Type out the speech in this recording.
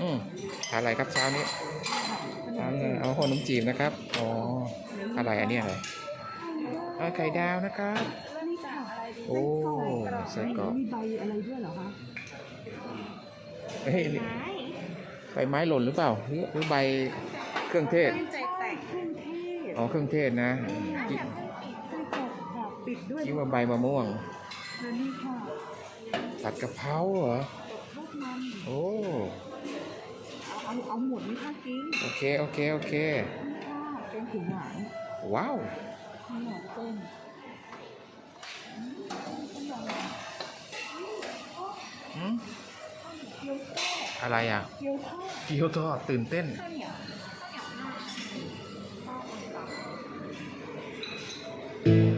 อืมทานอะไรครับเช้านี้ทานเลยเอาขนมจีบนะครับอ๋ออะไรอันนี้อะไรเอาไข่ดาวนะครับโอ้ไส้กรอกมีใบอะไรด้วยเหรอคะเฮ้ยนี่ใบไม้หล่นหรือเปล่าหรือหรือใบเครื่องเทศเครื่องเทศอ๋อเครื่องเทศนะกิไส้กรอกค่ะปิดด้วยคิดว่าใบมะม่วงและนี่ค่ะผัดกะเพราเหรอทอดมันโอ้ เอาเอาหมดไม่ค่ากินโอเค โอเค โอเค ไม่าเป็นผิวหวานว้าว มีหมดเส้นอต้ออะไรอะเกี๊ยวแค่เกี๊ยวทอดตื่นเต้น ข้าวเหนียวข้าวเหนียวหาข้